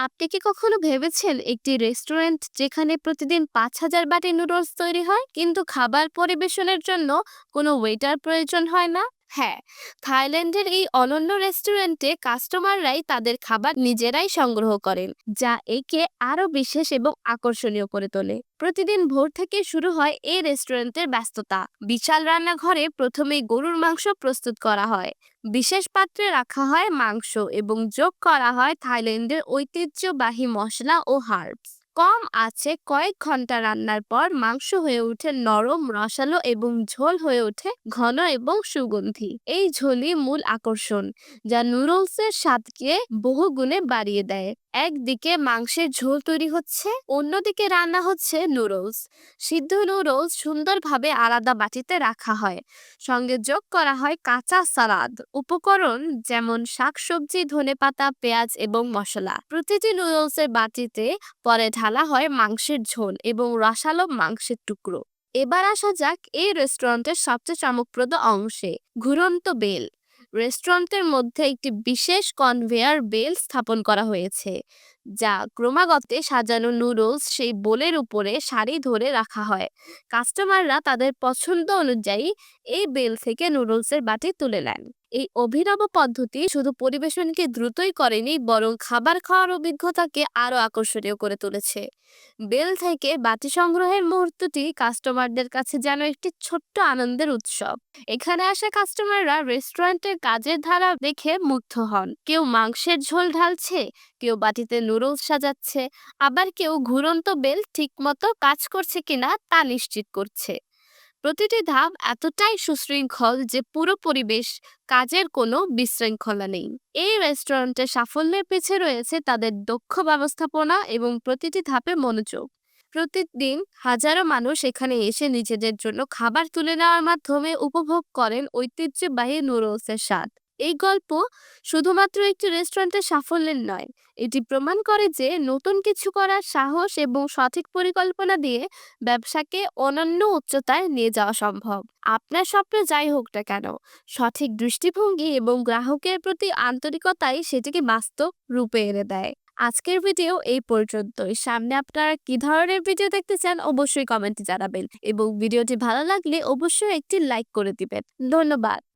আপনি কি কখনো ভেবেছেন একটি রেস্টুরেন্ট যেখানে প্রতিদিন পাঁচ হাজার বাটি নুডলস তৈরি হয়, কিন্তু খাবার পরিবেশনের জন্য কোনো ওয়েটার প্রয়োজন হয় না? হ্যাঁ থাইল্যান্ডের এই অনন্য রেস্টুরেন্টে কাস্টমাররাই তাদের খাবার নিজেরাই সংগ্রহ করেন, যা একে আরও বিশেষ এবং আকর্ষণীয় করে তোলে। প্রতিদিন ভোর থেকে শুরু হয় এই রেস্টুরেন্টের ব্যস্ততা। বিশাল রান্নাঘরে প্রথমেই গরুর মাংস প্রস্তুত করা হয়। বিশেষ পাত্রে রাখা হয় মাংস এবং যোগ করা হয় থাইল্যান্ডের ঐতিহ্যবাহী মশলা ও হার্বস। কম আছে কয়েক ঘণ্টা রান্নার পর মাংস হয়ে ওঠে নরম, রসালো এবং ঝোল হয়ে ওঠে ঘন এবং সুগন্ধি। এই ঝোলই মূল আকর্ষণ, যা নুডলসের স্বাদকে বহু গুণে বাড়িয়ে দেয়। একদিকে মাংসের ঝোল তৈরি হচ্ছে, অন্যদিকে রান্না হচ্ছে নুডলস সিদ্ধ নুডলস সুন্দরভাবে আলাদা বাটিতে রাখা হয়। সঙ্গে যোগ করা হয় কাঁচা সালাদ। উপকরণ যেমন শাকসবজি, ধনেপাতা, পেঁয়াজ এবং মশলা। প্রতিটি নুডলসের বাটিতে পরে ঢালা হয় মাংসের ঝোল এবং রসালো মাংসের টুকরো। এবার আসা যাক এই রেস্টুরেন্টের সবচেয়ে চমকপ্রদ অংশে, ঘুরন্ত বেল। রেস্টুরেন্টের মধ্যে একটি বিশেষ কনভেয়ার বেল স্থাপন করা হয়েছে, যা ক্রমাগতে সাজানো নুডলস সেই বোলের উপরে সারি ধরে রাখা হয়। কাস্টমাররা তাদের পছন্দ অনুযায়ী এই বেল থেকে নুডলসের বাটি তুলে নেন। এই অভিনব পদ্ধতি শুধু পরিবেশনকে দ্রুতই করেনি, বরং খাবার খাওয়ার অভিজ্ঞতাকে আরও আকর্ষণীয় করে তুলেছে। বেল থেকে বাটি সংগ্রহের মুহূর্তটি কাস্টমারদের কাছে যেন একটি ছোট্ট আনন্দের উৎসব। এখানে আসা কাস্টমাররা রেস্টুরেন্টের কাজের ধারা দেখে মুগ্ধ হন। কেউ মাংসের ঝোল ঢালছে, কেউ বাটিতে নুডলস সাজাচ্ছে, আবার কেউ ঘুরন্ত বেল ঠিকমতো কাজ করছে কিনা তা নিশ্চিত করছে। প্রতিটি ধাপ এতটাই সুশৃঙ্খল যে পুরো পরিবেশ কাজের কোনো বিশৃঙ্খলা নেই। এই রেস্টুরেন্টের সাফল্যের পিছে রয়েছে তাদের দক্ষ ব্যবস্থাপনা এবং প্রতিটি ধাপে মনোযোগ। প্রতিদিন হাজারো মানুষ এখানে এসে নিজেদের জন্য খাবার তুলে নেওয়ার মাধ্যমে উপভোগ করেন ঐতিহ্যবাহী নুডলসের স্বাদ। এই গল্প শুধুমাত্র একটি রেস্টুরেন্টের সাফল্যের নয়, এটি প্রমাণ করে যে নতুন কিছু করার সাহস এবং সঠিক পরিকল্পনা দিয়ে ব্যবসাকে অনন্য উচ্চতায় নিয়ে যাওয়া সম্ভব। আপনার স্বপ্ন যাই হোক না কেন, সঠিক দৃষ্টিভঙ্গি এবং গ্রাহকের প্রতি আন্তরিকতাই সেটিকে বাস্তব রূপে এনে দেয়। আজকের ভিডিও এই পর্যন্তই। সামনে আপনারা কি ধরনের ভিডিও দেখতে চান অবশ্যই কমেন্টে জানাবেন এবং ভিডিওটি ভালো লাগলে অবশ্যই একটি লাইক করে দিবেন। ধন্যবাদ।